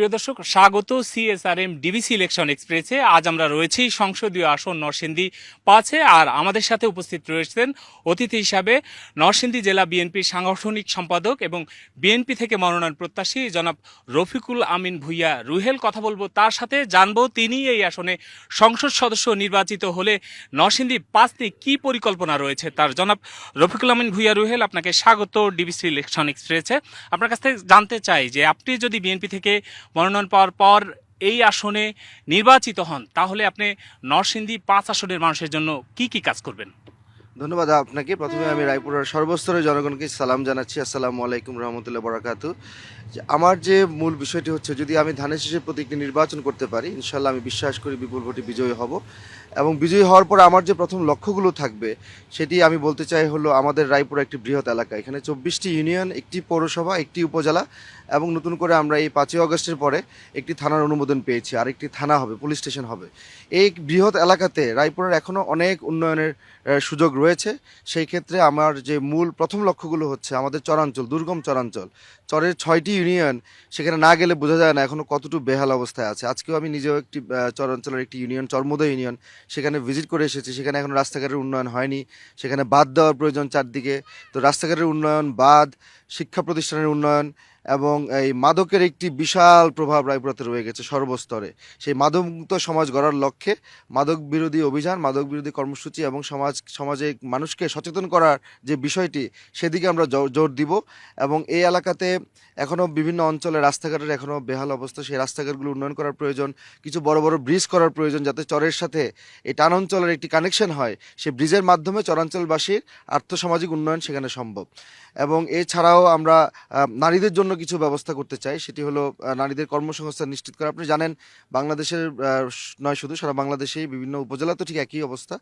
প্রিয় দর্শক, স্বাগত সিএসআরএম ডিবিসি ইলেকশন এক্সপ্রেসে। আজ আমরা রয়েছি সংসদীয় আসন নরসিংদী পাঁচে আর আমাদের সাথে উপস্থিত রয়েছেন অতিথি হিসাবে নরসিংদী জেলা বিএনপির সাংগঠনিক সম্পাদক এবং বিএনপি থেকে মনোনয়ন প্রত্যাশী জনাব রফিকুল আমিন ভুইয়া রুহেল কথা বলব তার সাথে। জানব তিনি এই আসনে সংসদ সদস্য নির্বাচিত হলে নরসিংদী পাঁচ নিয়ে কী পরিকল্পনা রয়েছে তার। জনাব রফিকুল আমিন ভুইয়া রুহেল, আপনাকে স্বাগত ডিবিসি ইলেকশন এক্সপ্রেসে। আপনার কাছ থেকে জানতে চাই যে আপনি যদি বিএনপি থেকে মনোনয়ন পাওয়ার পর এই আসনে নির্বাচিত হন, তাহলে আপনি নরসিংদী পাঁচ আসনের মানুষের জন্য কি কি কাজ করবেন? ধন্যবাদ আপনাকে। প্রথমে আমি রায়পুরের সর্বস্তরের জনগণকে সালাম জানাচ্ছি। আসসালামু আলাইকুম রহমতুল্লাহ বরাকাতু। আমার যে মূল বিষয়টি হচ্ছে, যদি আমি ধানের শীষের প্রতি একটি নির্বাচন করতে পারি ইনশাল্লাহ আমি বিশ্বাস করি বিপুল ভোটে বিজয়ী হব। এবং বিজয়ী হওয়ার পর আমার যে প্রথম লক্ষ্যগুলো থাকবে, সেটি আমি বলতে চাই হলো আমাদের রায়পুর একটি বৃহৎ এলাকা। এখানে চব্বিশটি ইউনিয়ন, একটি পৌরসভা, একটি উপজেলা এবং নতুন করে আমরা এই পাঁচই আগস্টের পরে একটি থানার অনুমোদন পেয়েছি। আর একটি থানা হবে, পুলিশ স্টেশন হবে। এই বৃহৎ এলাকাতে রায়পুরের এখনও অনেক উন্নয়নের সুযোগ রয়েছে, সেই ক্ষেত্রে আমার যে মূল প্রথম লক্ষ্যগুলো হচ্ছে আমাদের চরাঞ্চল, দুর্গম চরাঞ্চল। চরের ছয়টি ইউনিয়ন, সেখানে না গেলে বোঝা যায় না এখনও কতটুকু বেহাল অবস্থায় আছে। আজকেও আমি নিজেও একটি চরাঞ্চলের একটি ইউনিয়ন, চর্মোদয় ইউনিয়ন, সেখানে ভিজিট করে এসেছি। সেখানে এখন রাস্তাঘাটের উন্নয়ন হয়নি। সেখানে বাদ দেওয়ার প্রয়োজন চারদিকে। তো রাস্তাঘাটের উন্নয়ন বাদ শিক্ষা প্রতিষ্ঠানের উন্নয়ন এবং এই মাদকের একটি বিশাল প্রভাব রায়পুরাতে রয়ে গেছে সর্বস্তরে। সেই মাদকমুক্ত সমাজ গড়ার লক্ষ্যে মাদক বিরোধী অভিযান মাদক বিরোধী কর্মসূচি এবং সমাজ, সমাজে মানুষকে সচেতন করার যে বিষয়টি, সেদিকে আমরা জোর- দিব এবং এই এলাকাতে এখনও বিভিন্ন অঞ্চলে রাস্তাঘাটের এখনও বেহাল অবস্থা। সেই রাস্তাঘাটগুলো উন্নয়ন করার প্রয়োজন, কিছু বড় বড় ব্রিজ করার প্রয়োজন যাতে চরের সাথে এই টান অঞ্চলের একটি কানেকশন হয় সেই ব্রিজের মাধ্যমে চরাঞ্চলবাসীর আর্থসামাজিক উন্নয়ন সেখানে সম্ভব। এবং এছাড়াও আমরা নারীদের জন্য কিছু ব্যবস্থা করতে চাই, সেটি হলো নারীদের কর্মসংস্থান নিশ্চিত করা। আপনি জানেন, বাংলাদেশের নয় শুধু, সারা বাংলাদেশেই বিভিন্ন উপজেলা তো ঠিক একই অবস্থা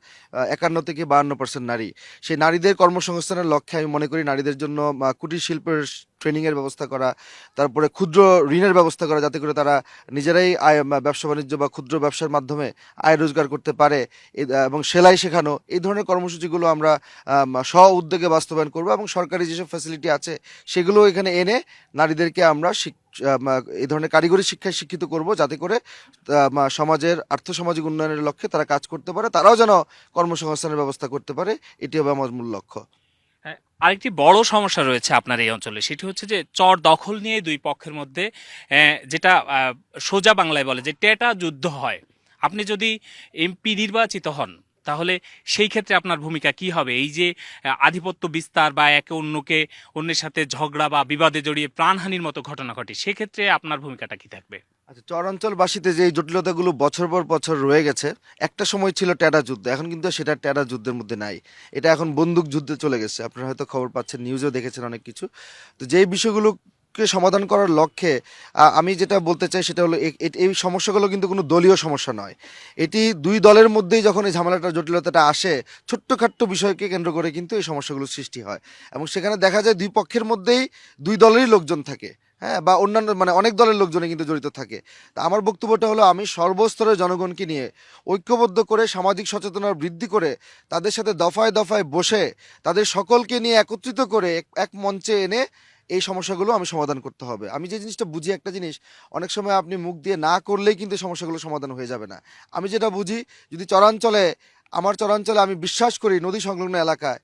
একান্ন থেকে বাহান্ন পার্সেন্ট নারী। সেই নারীদের কর্মসংস্থানের লক্ষ্যে আমি মনে করি নারীদের জন্য কুটির শিল্পের ট্রেনিংয়ের ব্যবস্থা করা, তারপরে ক্ষুদ্র ঋণের ব্যবস্থা করা যাতে করে তারা নিজেরাই আয় ব্যবসা বাণিজ্য বা ক্ষুদ্র ব্যবসার মাধ্যমে আয় রোজগার করতে পারে এবং সেলাই শেখানো, এই ধরনের কর্মসূচিগুলো আমরা স্ব উদ্যোগে বাস্তবায়ন করব এবং সরকারি যেসব ফ্যাসিলিটি আছে সেগুলো এখানে এনে নারীদেরকে আমরা এই ধরনের কারিগরি শিক্ষায় শিক্ষিত করব যাতে করে সমাজের, আর্থসামাজিক উন্নয়নের লক্ষ্যে তারা কাজ করতে পারে, তারাও যেন কর্মসংস্থানের ব্যবস্থা করতে পারে, এটি হবে আমার মূল লক্ষ্য। আরেকটি বড় সমস্যা রয়েছে আপনার এই অঞ্চলে। সেটি হচ্ছে যে চর দখল নিয়ে দুই পক্ষের মধ্যে যেটা সোজা বাংলায় বলে যে টেটা যুদ্ধ হয়। আপনি যদি এমপি নির্বাচিত হন তাহলে সেই ক্ষেত্রে আপনার ভূমিকা কি হবে? এই যে আধিপত্য বিস্তার বা একে অন্যকে, অন্যের সাথে ঝগড়া বা বিবাদে জড়িয়ে প্রাণহানির মতো ঘটনা ঘটে, সেক্ষেত্রে আপনার ভূমিকাটা কি থাকবে? আচ্ছা চরাঞ্চলবাসীতে যে জটিলতাগুলো বছর পর বছর রয়ে গেছে, একটা সময় ছিল ট্যাডা যুদ্ধ, এখন কিন্তু সেটা ট্যাডা যুদ্ধের মধ্যে নাই। এটা এখন বন্দুক যুদ্ধে চলে গেছে। আপনারা হয়তো খবর পাচ্ছেন নিউজেও দেখেছেন অনেক কিছু। তো যেই বিষয়গুলোকে সমাধান করার লক্ষ্যে আমি যেটা বলতে চাই সেটা হলো এই সমস্যাগুলো কিন্তু কোনো দলীয় সমস্যা নয়। এটি দুই দলের মধ্যেই যখন এই ঝামেলাটা জটিলতাটা আসে, ছোট্টখাট্ট বিষয়কে কেন্দ্র করে কিন্তু এই সমস্যাগুলো সৃষ্টি হয়। এবং সেখানে দেখা যায় দুই পক্ষের মধ্যেই দুই দলেরই লোকজন থাকে হ্যাঁ বা অন্যান্য মানে অনেক দলের লোকজনই কিন্তু জড়িত থাকে। তা আমার বক্তব্যটা হলো, আমি সর্বস্তরের জনগণকে নিয়ে ঐক্যবদ্ধ করে, সামাজিক সচেতনতা বৃদ্ধি করে, তাদের সাথে দফায় দফায় বসে, তাদের সকলকে নিয়ে একত্রিত করে এক মঞ্চে এনে এই সমস্যাগুলো আমি সমাধান করতে হবে। আমি যে জিনিসটা বুঝি একটা জিনিস, অনেক সময় আপনি মুখ দিয়ে না করলেই কিন্তু সমস্যাগুলো সমাধান হয়ে যাবে না। আমি যেটা বুঝি, যদি চরাঞ্চলে, আমার চরাঞ্চলে আমি বিশ্বাস করি নদী সংলগ্ন এলাকায়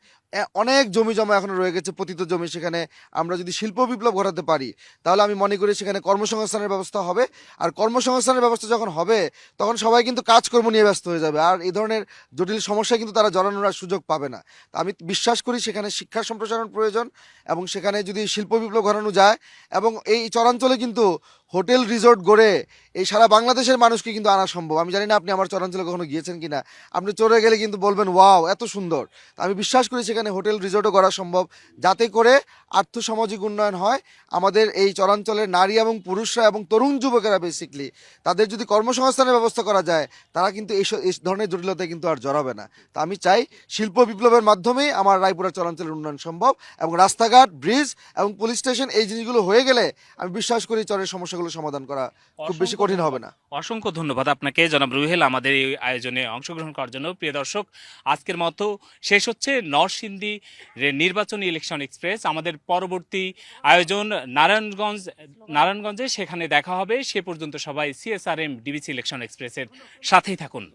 অনেক জমি জমা এখনও রয়ে গেছে, পতিত জমি সেখানে আমরা যদি শিল্প বিপ্লব ঘটাতে পারি, তাহলে আমি মনে করি সেখানে কর্মসংস্থানের ব্যবস্থা হবে। আর কর্মসংস্থানের ব্যবস্থা যখন হবে, তখন সবাই কিন্তু কাজকর্ম নিয়ে ব্যস্ত হয়ে যাবে। আর এই ধরনের জটিল সমস্যায় কিন্তু তারা জড়ানোর সুযোগ পাবে না। আমি বিশ্বাস করি সেখানে শিক্ষা সম্প্রসারণ প্রয়োজন এবং সেখানে যদি শিল্প বিপ্লব ঘটানো যায় এবং এই চরাঞ্চলে কিন্তু হোটেল রিসোর্ট গড়ে এই সারা বাংলাদেশের মানুষকে কিন্তু আনা সম্ভব। আমি জানি না আপনি আমার চরাঞ্চলে কখনো গিয়েছেন কিনা। আপনি চলে গেলে কিন্তু বলবেন, ওয়াও, এত সুন্দর। আমি বিশ্বাস করি সেখানে হোটেল রিসোর্টও করা সম্ভব। যাতে করে আর্থসামাজিক উন্নয়ন হয়, আমাদের এই চরাঞ্চলের নারী এবং পুরুষরা এবং তরুণ যুবকেরা বেসিকলি তাদের যদি কর্মসংস্থানের ব্যবস্থা করা যায়, তারা কিন্তু এই ধরনের জটিলতায় কিন্তু আর জড়াবে না। তা আমি চাই শিল্প বিপ্লবের মাধ্যমেই আমার রায়পুরা চরাঞ্চলের উন্নয়ন সম্ভব এবং রাস্তাঘাট, ব্রিজ এবং পুলিশ স্টেশন এই জিনিসগুলো হয়ে গেলে আমি বিশ্বাস করি চরের সমস্যাগুলো সমাধান করা খুব বেশি কঠিন হবে না। অসংখ্য ধন্যবাদ আপনাকে জনাব রুহেল আমাদের এই আয়োজনে অংশগ্রহণ করার জন্য। প্রিয় দর্শক আজকের মতো শেষ হচ্ছে নরসিংদী রে- নির্বাচনী ইলেকশন এক্সপ্রেস। আমাদের পরবর্তী আয়োজন নারায়ণগঞ্জ নারায়ণগঞ্জে সেখানে দেখা হবে। সে পর্যন্ত সবাই সিএসআরএম ডিবিসি ইলেকশন এক্সপ্রেসের সাথেই থাকুন।